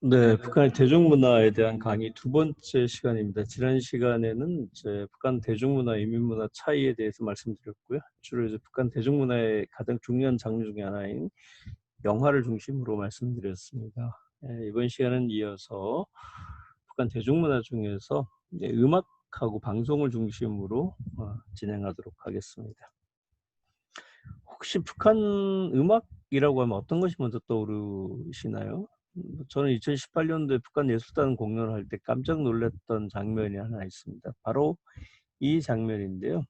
네, 북한의 대중문화에 대한 강의 두 번째 시간입니다. 지난 시간에는 이제 북한 대중문화, 인민문화 차이에 대해서 말씀드렸고요. 주로 이제 북한 대중문화의 가장 중요한 장르 중에 하나인 영화를 중심으로 말씀드렸습니다. 네, 이번 시간은 이어서 북한 대중문화 중에서 음악하고 방송을 중심으로 어, 진행하도록 하겠습니다. 혹시 북한 음악이라고 하면 어떤 것이 먼저 떠오르시나요? 뭐 저는 2018년도에 북한 예술단 공연을 할 때 깜짝 놀랐던 장면이 하나 있습니다. 바로 이 장면인데요.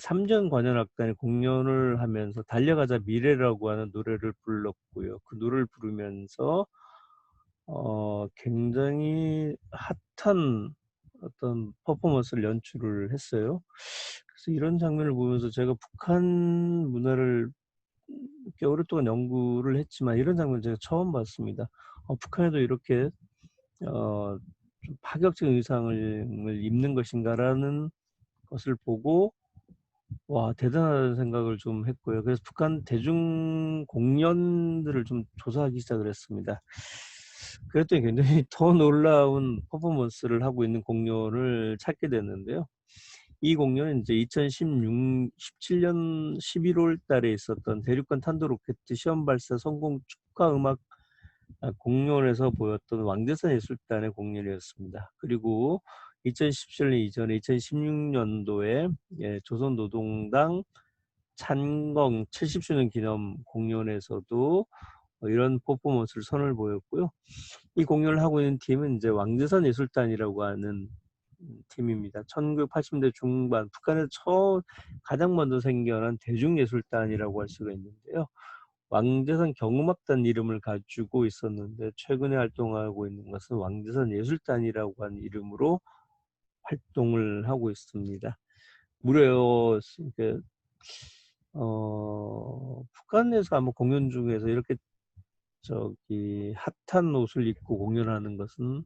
3전 관현악단이 공연을 하면서 달려가자 미래라고 하는 노래를 불렀고요. 그 노래를 부르면서 어, 굉장히 핫한 어떤 퍼포먼스를 연출을 했어요. 그래서 이런 장면을 보면서 제가 북한 문화를 꽤 오랫동안 연구를 했지만 이런 장면 제가 처음 봤습니다. 어, 북한에도 이렇게 어, 좀 파격적인 의상을 입는 것인가라는 것을 보고 와 대단하다는 생각을 좀 했고요. 그래서 북한 대중 공연들을 좀 조사하기 시작을 했습니다. 그랬더니 굉장히 더 놀라운 퍼포먼스를 하고 있는 공연을 찾게 됐는데요. 이 공연은 이제 2016, 17년 11월 달에 있었던 대륙간 탄도 로켓 시험 발사 성공 축하 음악 아, 공연에서 보였던 왕대산 예술단의 공연이었습니다. 그리고 2017년 이전에 2016년도에 예, 조선노동당 찬공 70주년 기념 공연에서도 이런 퍼포먼스를 선을 보였고요. 이 공연을 하고 있는 팀은 이제 왕대산 예술단이라고 하는 팀입니다. 1980년대 중반 북한에서 처음 가장 먼저 생겨난 대중예술단이라고 할 수가 있는데요. 왕대산 경음악단 이름을 가지고 있었는데 최근에 활동하고 있는 것은 왕대산 예술단이라고 하는 이름으로 활동을 하고 있습니다. 무려 그, 어, 북한에서 아마 공연 중에서 이렇게 저기 핫한 옷을 입고 공연하는 것은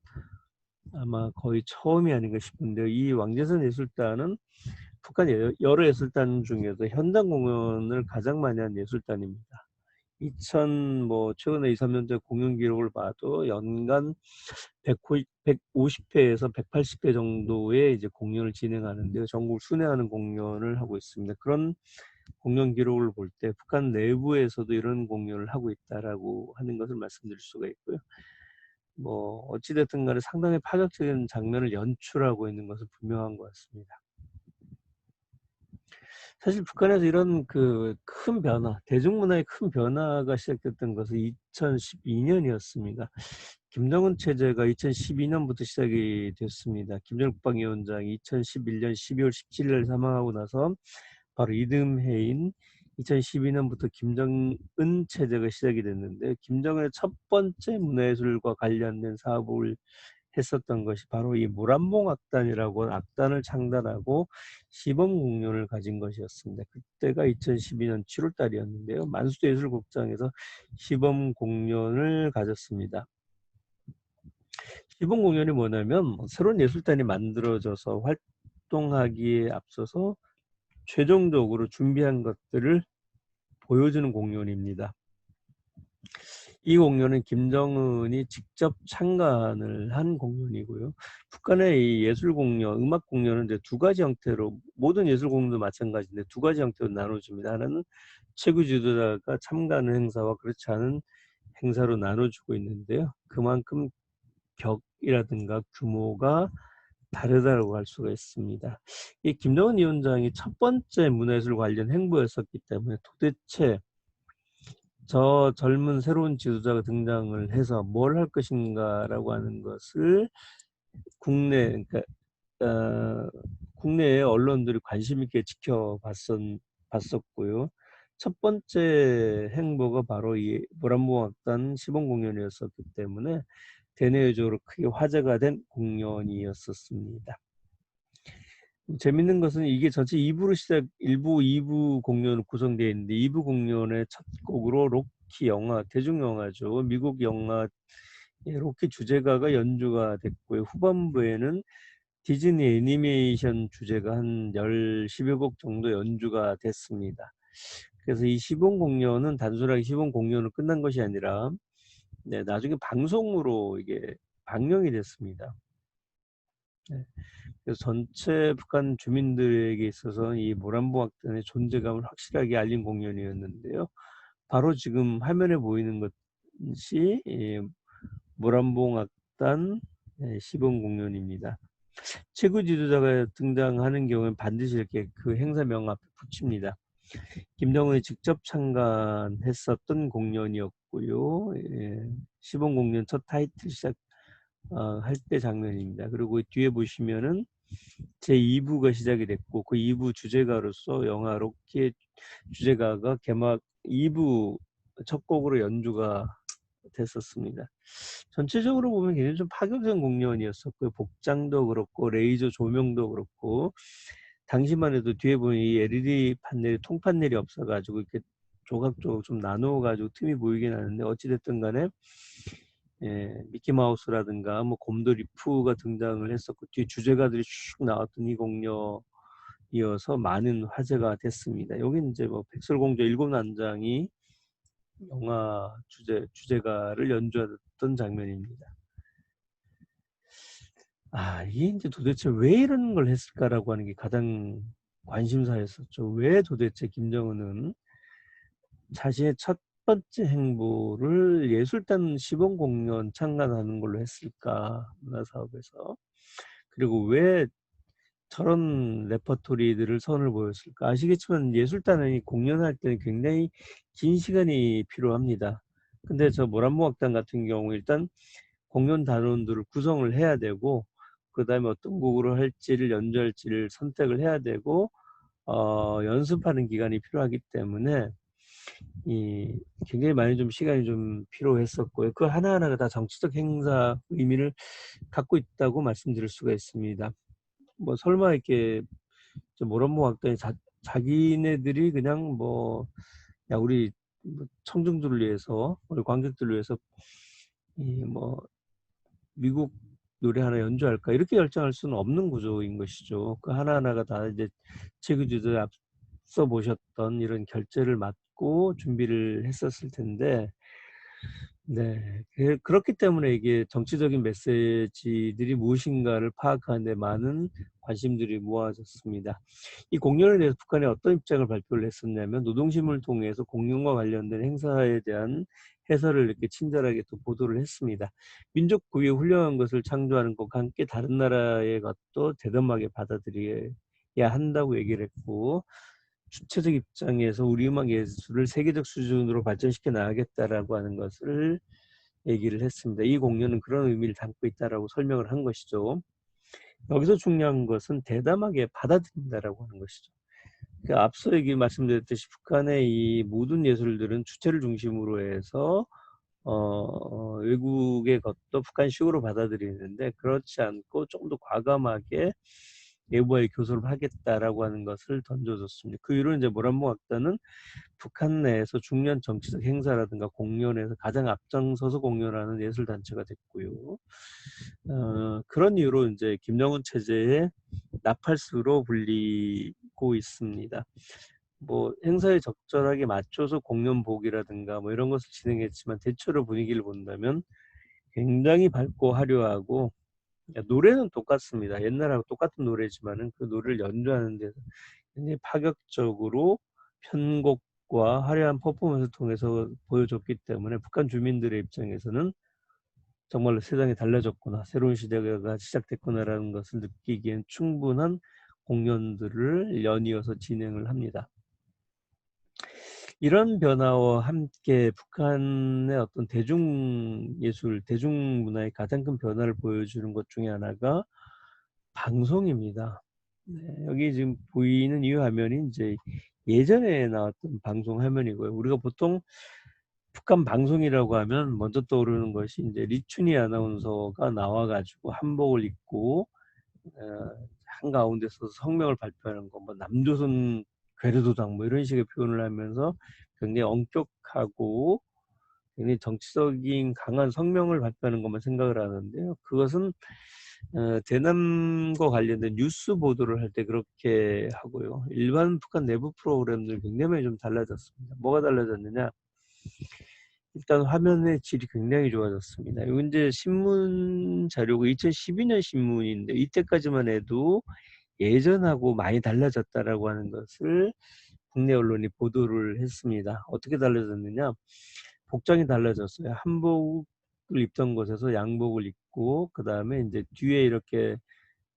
아마 거의 처음이 아닌가 싶은데요. 이 왕재선 예술단은 북한 여러 예술단 중에서 현장 공연을 가장 많이 한 예술단입니다. 2000 뭐 최근에 2, 3년째 공연 기록을 봐도 연간 150회에서 180회 정도의 이제 공연을 진행하는데요. 전국을 순회하는 공연을 하고 있습니다. 그런 공연 기록을 볼 때 북한 내부에서도 이런 공연을 하고 있다라고 하는 것을 말씀드릴 수가 있고요. 뭐 어찌됐든 간에 상당히 파격적인 장면을 연출하고 있는 것은 분명한 것 같습니다. 사실 북한에서 이런 그 큰 변화, 대중문화의 큰 변화가 시작됐던 것은 2012년이었습니다. 김정은 체제가 2012년부터 시작이 됐습니다. 김정일 국방위원장이 2011년 12월 17일 사망하고 나서 바로 이듬해인 2012년부터 김정은 체제가 시작이 됐는데 김정은의 첫 번째 문화예술과 관련된 사업을 했었던 것이 바로 이 모란봉 악단이라고 악단을 창단하고 시범 공연을 가진 것이었습니다. 그때가 2012년 7월 달이었는데요. 만수대예술국장에서 시범 공연을 가졌습니다. 시범 공연이 뭐냐면 새로운 예술단이 만들어져서 활동하기에 앞서서 최종적으로 준비한 것들을 보여주는 공연입니다. 이 공연은 김정은이 직접 참관을 한 공연이고요. 북한의 이 예술 공연, 음악 공연은 이제 두 가지 형태로 모든 예술 공연도 마찬가지인데 두 가지 형태로 나눠줍니다. 하나는 최고 지도자가 참가하는 행사와 그렇지 않은 행사로 나눠주고 있는데요. 그만큼 격이라든가 규모가 다르다고 할 수가 있습니다. 이 김정은 위원장이 첫 번째 문화예술 관련 행보였었기 때문에 도대체 저 젊은 새로운 지도자가 등장을 해서 뭘 할 것인가라고 하는 것을 국내 그러니까 어, 국내의 언론들이 관심 있게 지켜봤었 봤었고요. 첫 번째 행보가 바로 이 모란봉악단 시범 공연이었었기 때문에 대내외적으로 크게 화제가 된 공연이었었습니다. 재밌는 것은 이게 전체 2부로 시작, 1부, 2부 공연으로 구성되어 있는데 2부 공연의 첫 곡으로 로키 영화, 대중영화죠. 미국 영화 로키 주제가가 연주가 됐고요. 후반부에는 디즈니 애니메이션 주제가 한 10, 10여 곡 정도 연주가 됐습니다. 그래서 이 시범 공연은 단순하게 시범 공연으로 끝난 것이 아니라 네, 나중에 방송으로 이게 방영이 됐습니다. 네. 그래서 전체 북한 주민들에게 있어서 이 모란봉악단의 존재감을 확실하게 알린 공연이었는데요. 바로 지금 화면에 보이는 것이 모란봉악단 네, 시범 공연입니다. 최고 지도자가 등장하는 경우는 반드시 이렇게 그 행사 명 앞에 붙입니다. 김정은이 직접 참관했었던 공연이었고요. 예, 시범 공연 첫 타이틀 시작 어, 할때 장면입니다. 그리고 뒤에 보시면은 제 2부가 시작이 됐고 그 2부 주제가로서 영화 로키의 주제가가 개막 2부 첫 곡으로 연주가 됐었습니다. 전체적으로 보면 굉장히 좀 파격적인 공연이었었고요. 복장도 그렇고 레이저 조명도 그렇고 당시만 해도 뒤에 보면 이 LED 판넬 통판넬이 없어가지고 이렇게 조각조각 좀 나누어가지고 틈이 보이긴 하는데 어찌됐든 간에 예, 미키마우스라든가 뭐 곰돌이 푸가 등장을 했었고 뒤에 주제가들이 쭉 나왔던 이 공연이어서 많은 화제가 됐습니다. 여기 이제 뭐 백설공주 일곱 난장이 영화 주제 주제가를 연주했던 장면입니다. 아 이게 이제 도대체 왜 이런 걸 했을까라고 하는 게 가장 관심사였었죠. 왜 도대체 김정은은 자신의 첫 번째 행보를 예술단 시범 공연 참관하는 걸로 했을까? 문화사업에서. 그리고 왜 저런 레퍼토리들을 선을 보였을까? 아시겠지만 예술단은 공연할 때는 굉장히 긴 시간이 필요합니다. 근데 저 모란봉악단 같은 경우 일단 공연 단원들을 구성을 해야 되고 그 다음에 어떤 곡으로 할지를 연주할지를 선택을 해야 되고 어, 연습하는 기간이 필요하기 때문에 이 굉장히 많이 좀 시간이 좀 필요했었고요. 그 하나하나가 다 정치적 행사 의미를 갖고 있다고 말씀드릴 수가 있습니다. 뭐 설마 이렇게 모란봉악단이 자, 자기네들이 그냥 뭐 야 우리 뭐 청중들을 위해서 우리 관객들을 위해서 이 뭐 미국 노래 하나 연주할까 이렇게 결정할 수는 없는 구조인 것이죠. 그 하나하나가 다 이제 체그주도 앞서 보셨던 이런 결제를 맞고 준비를 했었을 텐데 네. 그 그렇기 때문에 이게 정치적인 메시지들이 무엇인가를 파악하는 데 많은 관심들이 모아졌습니다. 이 공연에 대해서 북한이 어떤 입장을 발표를 했었냐면 노동신문을 통해서 공연과 관련된 행사에 대한 해설을 이렇게 친절하게 또 보도를 했습니다. 민족 고유의 훌륭한 것을 창조하는 것과 함께 다른 나라의 것도 대담하게 받아들여야 한다고 얘기를 했고 주체적 입장에서 우리 음악 예술을 세계적 수준으로 발전시켜 나가겠다라고 하는 것을 얘기를 했습니다. 이 공연은 그런 의미를 담고 있다라고 설명을 한 것이죠. 여기서 중요한 것은 대담하게 받아들인다라고 하는 것이죠. 그 앞서 얘기 말씀드렸듯이 북한의 이 모든 예술들은 주체를 중심으로 해서 어, 외국의 것도 북한식으로 받아들이는데 그렇지 않고 좀더 과감하게 내부와의 교섭을 하겠다라고 하는 것을 던져줬습니다. 그 이후로 이제 모란봉악단은 북한 내에서 중요한 정치적 행사라든가 공연에서 가장 앞장서서 공연하는 예술 단체가 됐고요. 어, 그런 이유로 이제 김정은 체제의 나팔수로 불리고 있습니다. 뭐 행사에 적절하게 맞춰서 공연 복이라든가 뭐 이런 것을 진행했지만 대체로 분위기를 본다면 굉장히 밝고 화려하고 노래는 똑같습니다. 옛날하고 똑같은 노래지만은 그 노래를 연주하는 데서 굉장히 파격적으로 편곡과 화려한 퍼포먼스를 통해서 보여줬기 때문에 북한 주민들의 입장에서는 정말로 세상이 달라졌구나 새로운 시대가 시작됐구나라는 것을 느끼기엔 충분한 공연들을 연이어서 진행을 합니다. 이런 변화와 함께 북한의 어떤 대중예술, 대중문화의 가장 큰 변화를 보여주는 것 중에 하나가 방송입니다. 네, 여기 지금 보이는 이 화면이 이제 예전에 나왔던 방송 화면이고요. 우리가 보통 북한 방송이라고 하면 먼저 떠오르는 것이 이제 리춘희 아나운서가 나와가지고 한복을 입고 어, 한 가운데서 성명을 발표하는 거, 뭐 남조선 괴뢰도당 뭐 이런 식의 표현을 하면서 굉장히 엄격하고 굉장히 정치적인 강한 성명을 발표하는 것만 생각을 하는데요. 그것은 어, 대남과 관련된 뉴스 보도를 할 때 그렇게 하고요. 일반 북한 내부 프로그램들 굉장히 좀 달라졌습니다. 뭐가 달라졌느냐? 일단 화면의 질이 굉장히 좋아졌습니다. 이건 이제 신문 자료가 2012년 신문인데 이때까지만 해도 예전하고 많이 달라졌다라고 하는 것을 국내 언론이 보도를 했습니다. 어떻게 달라졌느냐? 복장이 달라졌어요. 한복을 입던 곳에서 양복을 입고 그 다음에 이제 뒤에 이렇게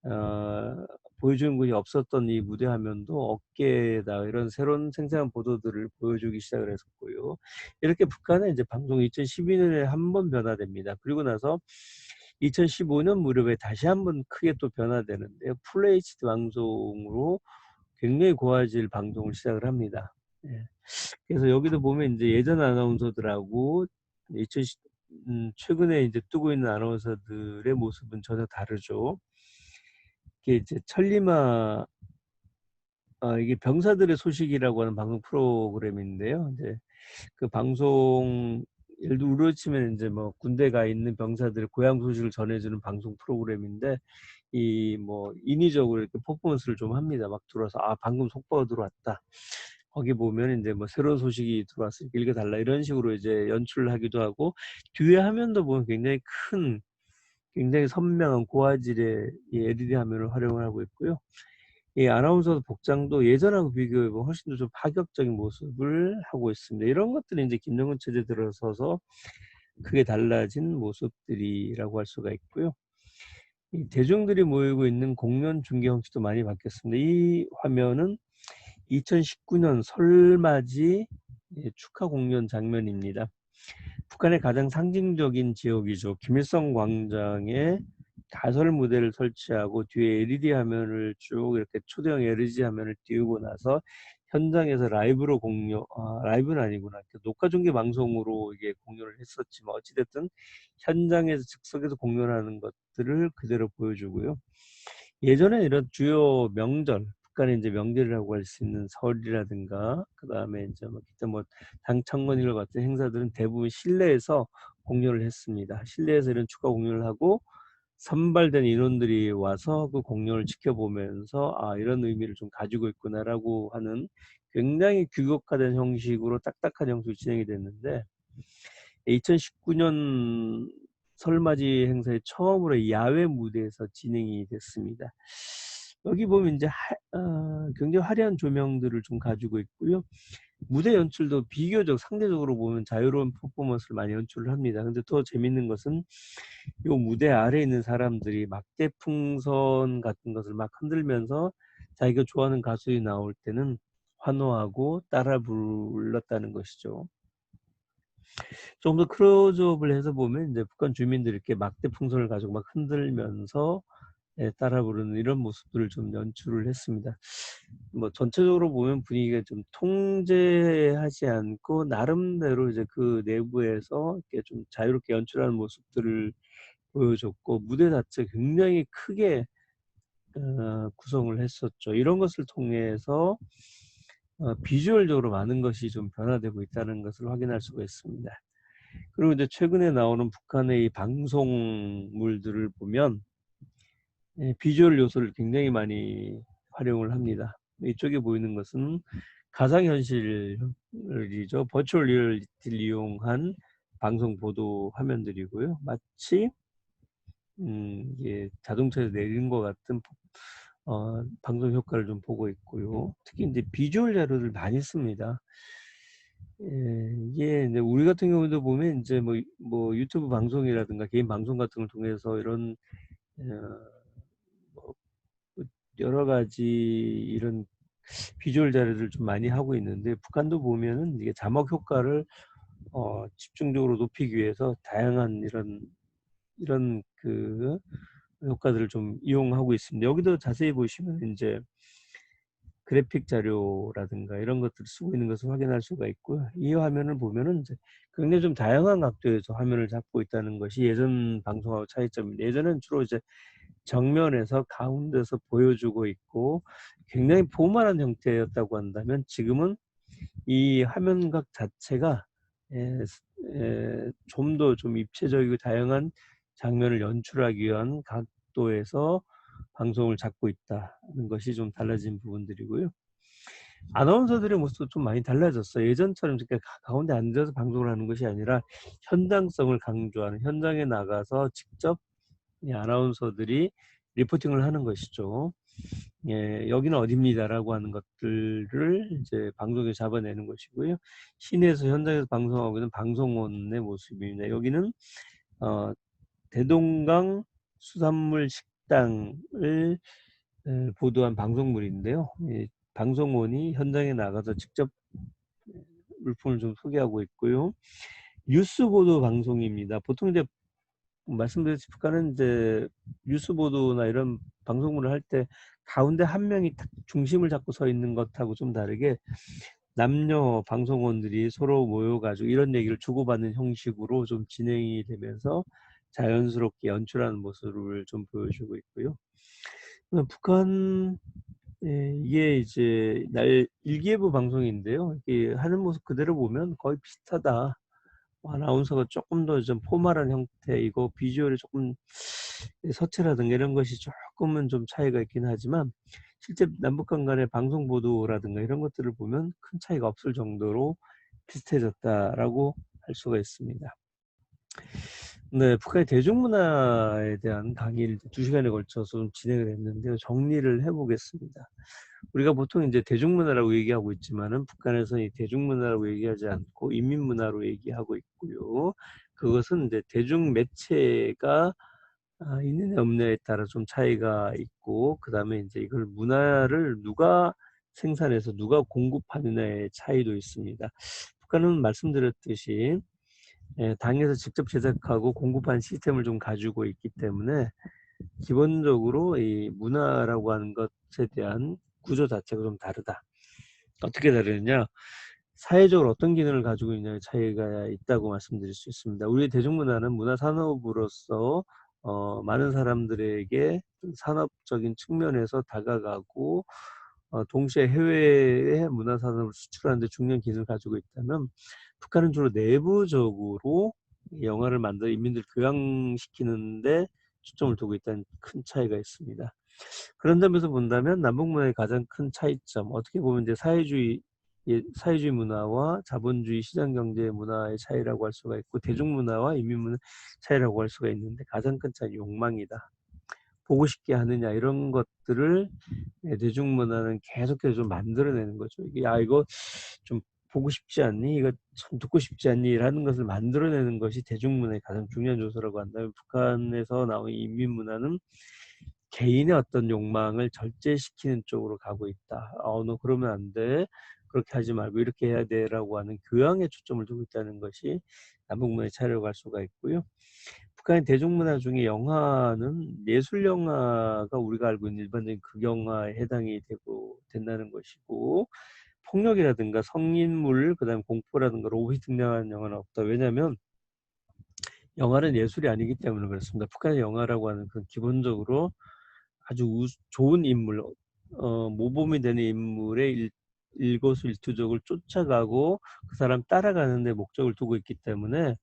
어, 보여주는 것이 없었던 이 무대 화면도 어깨에다 이런 새로운 생생한 보도들을 보여주기 시작을 했었고요. 이렇게 북한의 이제 방송 2012년에 한 번 변화됩니다. 그리고 나서 2015년 무렵에 다시 한번 크게 또 변화되는데요. 풀 HD 방송으로 굉장히 고화질 방송을 시작을 합니다. 예. 그래서 여기도 보면 이제 예전 아나운서들하고 2010, 음, 최근에 이제 뜨고 있는 아나운서들의 모습은 전혀 다르죠. 이게 이제 천리마 아, 이게 병사들의 소식이라고 하는 방송 프로그램인데요. 이제 그 방송 예를 들어 우러치면 이제 뭐 군대 가 있는 병사들의 고향 소식을 전해주는 방송 프로그램인데 이 뭐 인위적으로 이렇게 퍼포먼스를 좀 합니다. 막 들어서 아 방금 속보가 들어왔다. 거기 보면 이제 뭐 새로운 소식이 들어왔으니까 읽어달라 이런 식으로 이제 연출을 하기도 하고 뒤에 화면도 보면 굉장히 큰 굉장히 선명한 고화질의 이 LED 화면을 활용을 하고 있고요. 이 아나운서 복장도 예전하고 비교해 보면 훨씬 더 좀 파격적인 모습을 하고 있습니다. 이런 것들이 이제 김정은 체제 들어서서 크게 달라진 모습들이라고 할 수가 있고요. 이 대중들이 모이고 있는 공연 중계 형식도 많이 바뀌었습니다. 이 화면은 2019년 설맞이 예, 축하 공연 장면입니다. 북한의 가장 상징적인 지역이죠. 김일성 광장에 가설 무대를 설치하고 뒤에 LED 화면을 쭉 이렇게 초대형 LED 화면을 띄우고 나서 현장에서 라이브로 공유, 아, 라이브는 아니구나. 녹화 중계 방송으로 이게 공유를 했었지만 어찌됐든 현장에서 즉석에서 공연하는 것들을 그대로 보여주고요. 예전에 이런 주요 명절, 북한의 이제 명절이라고 할 수 있는 설이라든가 그 다음에 이제 뭐 기타 뭐 당창건일 같은 행사들은 대부분 실내에서 공연을 했습니다. 실내에서 이런 축하 공연을 하고 선발된 인원들이 와서 그 공연을 지켜보면서 아 이런 의미를 좀 가지고 있구나라고 하는 굉장히 규격화된 형식으로 딱딱한 형식으로 진행이 됐는데 2019년 설맞이 행사에 처음으로 야외 무대에서 진행이 됐습니다. 여기 보면 이제 하, 어, 굉장히 화려한 조명들을 좀 가지고 있고요. 무대 연출도 비교적 상대적으로 보면 자유로운 퍼포먼스를 많이 연출을 합니다. 근데 더 재밌는 것은 이 무대 아래에 있는 사람들이 막대 풍선 같은 것을 막 흔들면서 자기가 좋아하는 가수들이 나올 때는 환호하고 따라 불렀다는 것이죠. 좀더 클로즈업을 해서 보면 이제 북한 주민들이 이렇게 막대 풍선을 가지고 막 흔들면서 예, 따라 부르는 이런 모습들을 좀 연출을 했습니다. 뭐 전체적으로 보면 분위기가 좀 통제하지 않고 나름대로 이제 그 내부에서 이렇게 좀 자유롭게 연출하는 모습들을 보여줬고 무대 자체 굉장히 크게 어, 구성을 했었죠. 이런 것을 통해서 어, 비주얼적으로 많은 것이 좀 변화되고 있다는 것을 확인할 수가 있습니다. 그리고 이제 최근에 나오는 북한의 방송물들을 보면 예, 비주얼 요소를 굉장히 많이 활용을 합니다. 이쪽에 보이는 것은 가상현실이죠. 버추얼 리얼리티를 이용한 방송 보도 화면들이고요. 마치 음, 이게 자동차에서 내리는 것 같은 어, 방송 효과를 좀 보고 있고요. 특히 이제 비주얼 자료를 많이 씁니다. 예, 이게 우리 같은 경우도 보면 이제 뭐, 뭐 유튜브 방송이라든가 개인 방송 같은 걸 통해서 이런 어, 여러 가지 이런 비주얼 자료를 좀 많이 하고 있는데 북한도 보면은 이게 자막 효과를 어, 집중적으로 높이기 위해서 다양한 이런 이런 그 효과들을 좀 이용하고 있습니다. 여기도 자세히 보시면 이제 그래픽 자료라든가 이런 것들을 쓰고 있는 것을 확인할 수가 있고요. 이 화면을 보면은 굉장히 좀 다양한 각도에서 화면을 잡고 있다는 것이 예전 방송하고 차이점입니다. 예전엔 주로 이제 정면에서 가운데서 보여주고 있고 굉장히 포멀한 형태였다고 한다면 지금은 이 화면각 자체가 좀 더좀 좀 입체적이고 다양한 장면을 연출하기 위한 각도에서 방송을 잡고 있다는 것이 좀 달라진 부분들이고요. 아나운서들의 모습도 좀 많이 달라졌어요. 예전처럼 이렇게 가운데 앉아서 방송을 하는 것이 아니라 현장성을 강조하는 현장에 나가서 직접 이 아나운서들이 리포팅을 하는 것이죠. 예, 여기는 어디입니다라고 하는 것들을 이제 방송에 잡아내는 것이고요. 시내에서 현장에서 방송하고 있는 방송원의 모습입니다. 여기는 어, 대동강 수산물 식 당을 에, 보도한 방송물인데요. 예, 방송원이 현장에 나가서 직접 물품을 좀 소개하고 있고요. 뉴스 보도 방송입니다. 보통 이제 말씀드렸듯이 북한은 이제 뉴스 보도나 이런 방송물을 할 때 가운데 한 명이 딱 중심을 잡고 서 있는 것하고 좀 다르게 남녀 방송원들이 서로 모여가지고 이런 얘기를 주고받는 형식으로 좀 진행이 되면서 자연스럽게 연출하는 모습을 좀 보여주고 있고요. 북한 예, 이게 이제 날 일기예보 방송인데요. 하는 모습 그대로 보면 거의 비슷하다. 뭐 아나운서가 조금 더 좀 포멀한 형태, 이거 비주얼이 조금 서체라든가 이런 것이 조금은 좀 차이가 있긴 하지만 실제 남북한 간의 방송 보도라든가 이런 것들을 보면 큰 차이가 없을 정도로 비슷해졌다라고 할 수가 있습니다. 네, 북한의 대중문화에 대한 강의를 두 시간에 걸쳐서 좀 진행을 했는데요. 정리를 해보겠습니다. 우리가 보통 이제 대중문화라고 얘기하고 있지만은 북한에서 이 대중문화라고 얘기하지 않고 인민문화로 얘기하고 있고요. 그것은 이제 대중 매체가 아, 있느냐 없느냐에 따라 좀 차이가 있고 그 다음에 이제 이걸 문화를 누가 생산해서 누가 공급하느냐의 차이도 있습니다. 북한은 말씀드렸듯이 예, 당에서 직접 제작하고 공급한 시스템을 좀 가지고 있기 때문에 기본적으로 이 문화라고 하는 것에 대한 구조 자체가 좀 다르다. 어떻게 다르냐? 사회적으로 어떤 기능을 가지고 있냐의 차이가 있다고 말씀드릴 수 있습니다. 우리 대중문화는 문화산업으로서 어, 많은 사람들에게 산업적인 측면에서 다가가고 어, 동시에 해외에 문화산업을 수출하는 데 중요한 기능을 가지고 있다면 북한은 주로 내부적으로 영화를 만들어 인민들 교양시키는데 초점을 두고 있다는 큰 차이가 있습니다. 그런 점에서 본다면 남북 문화의 가장 큰 차이점 어떻게 보면 이제 사회주의 사회주의 문화와 자본주의 시장 경제 문화의 차이라고 할 수가 있고 대중문화와 인민문화 차이라고 할 수가 있는데 가장 큰 차이 욕망이다. 보고 싶게 하느냐 이런 것들을 대중문화는 계속해서 좀 만들어내는 거죠. 이게 아 이거 좀 보고 싶지 않니? 이거 참 듣고 싶지 않니? 라는 것을 만들어내는 것이 대중문화의 가장 중요한 요소라고 한다면 북한에서 나온 인민문화는 개인의 어떤 욕망을 절제시키는 쪽으로 가고 있다. 어, 너 그러면 안 돼. 그렇게 하지 말고 이렇게 해야 돼라고 하는 교양에 초점을 두고 있다는 것이 남북문화의 차이라고 할 수가 있고요. 북한의 대중문화 중에 영화는 예술 영화가 우리가 알고 있는 일반적인 극영화에 해당이 되고 된다는 것이고 폭력이라든가 성인물 그다음 공포라든가 로봇이 등장하는 영화는 없다. 왜냐하면 영화는 예술이 아니기 때문에 그렇습니다. 북한의 영화라고 하는 그 기본적으로 아주 우, 좋은 인물, 어, 모범이 되는 인물의 일, 일거수일투족을 쫓아가고 그 사람 따라가는데 목적을 두고 있기 때문에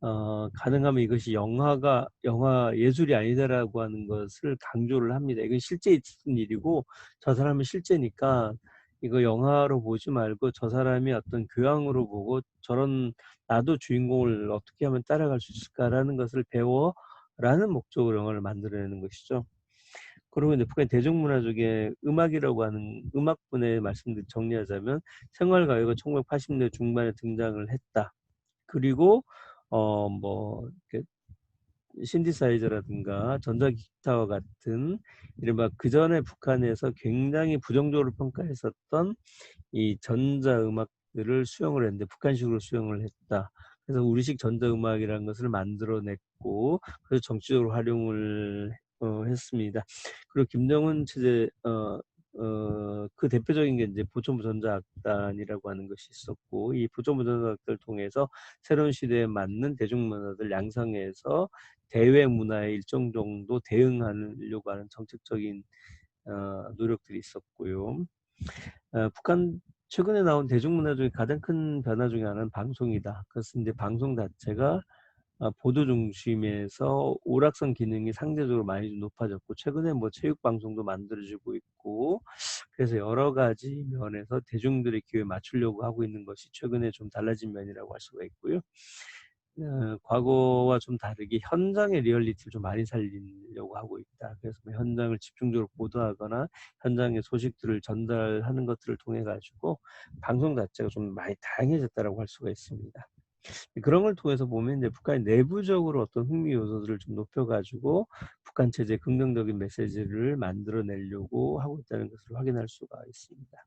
어, 가능하면 이것이 영화가 영화 예술이 아니다라고 하는 것을 강조를 합니다. 이건 실제 있은 일이고 저 사람은 실제니까 이거 영화로 보지 말고 저 사람이 어떤 교양으로 보고 저런 나도 주인공을 어떻게 하면 따라갈 수 있을까라는 것을 배워라는 목적으로 영화를 만들어내는 것이죠. 그리고 이제 북한 대중문화 중에 음악이라고 하는 음악분의 말씀들 정리하자면 생활가요가 1980년대 중반에 등장을 했다. 그리고 어 뭐 신디사이저라든가 전자기타와 같은 이른바 그 전에 북한에서 굉장히 부정적으로 평가했었던 이 전자음악들을 수용을 했는데 북한식으로 수용을 했다. 그래서 우리식 전자음악이라는 것을 만들어냈고 그래서 정치적으로 활용을 어, 했습니다. 그리고 김정은 체제 어, 어, 그 대표적인 게 이제 부총부 전자악단이라고 하는 것이 있었고 이 부총부 전자악단을 통해서 새로운 시대에 맞는 대중문화들 양성해서 대외 문화에 일정 정도 대응하려고 하는 정책적인 어, 노력들이 있었고요. 어, 북한 최근에 나온 대중문화 중에 가장 큰 변화 중에 하나는 방송이다. 그래서 이제 방송 자체가 아 보도 중심에서 오락성 기능이 상대적으로 많이 좀 높아졌고 최근에 뭐 체육 방송도 만들어지고 있고 그래서 여러 가지 면에서 대중들의 귀에 맞추려고 하고 있는 것이 최근에 좀 달라진 면이라고 할 수가 있고요. 어 과거와 좀 다르게 현장의 리얼리티를 좀 많이 살리려고 하고 있다. 그래서 뭐 현장을 집중적으로 보도하거나 현장의 소식들을 전달하는 것들을 통해 가지고 방송 자체가 좀 많이 다양해졌다라고 할 수가 있습니다. 그런 걸 통해서 보면 이제 북한이 내부적으로 어떤 흥미 요소들을 좀 높여 가지고 북한 체제에 긍정적인 메시지를 만들어 내려고 하고 있다는 것을 확인할 수가 있습니다.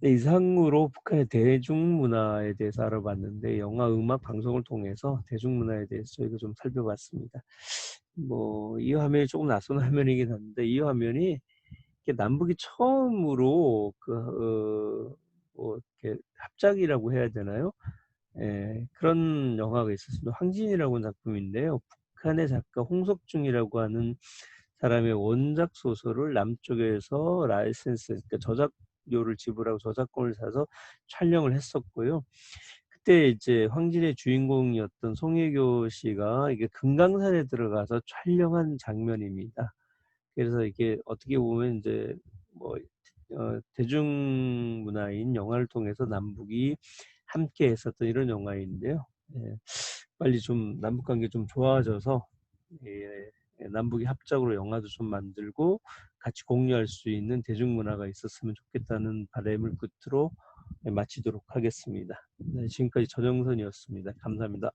네 이상으로 북한의 대중문화에 대해서 알아봤는데 영화, 음악, 방송을 통해서 대중문화에 대해서 저희가 좀 살펴봤습니다. 뭐 이 화면이 조금 낯선 화면이긴 한데 이 화면이 남북이 처음으로 그 어 뭐 이렇게 합작이라고 해야 되나요? 예 그런 영화가 있었습니다. 황진이라고 하는 작품인데요. 북한의 작가 홍석중이라고 하는 사람의 원작 소설을 남쪽에서 라이센스 그러니까 저작료를 지불하고 저작권을 사서 촬영을 했었고요. 그때 이제 황진의 주인공이었던 송혜교 씨가 이게 금강산에 들어가서 촬영한 장면입니다. 그래서 이게 어떻게 보면 인제 뭐 어 대중문화인 영화를 통해서 남북이 함께 했었던 이런 영화인데요. 예. 빨리 좀 남북 관계 좀 좋아져서 예예 남북이 합작으로 영화도 좀 만들고 같이 공유할 수 있는 대중문화가 있었으면 좋겠다는 바람을 끝으로 예 마치도록 하겠습니다. 네 지금까지 전영선이었습니다. 감사합니다.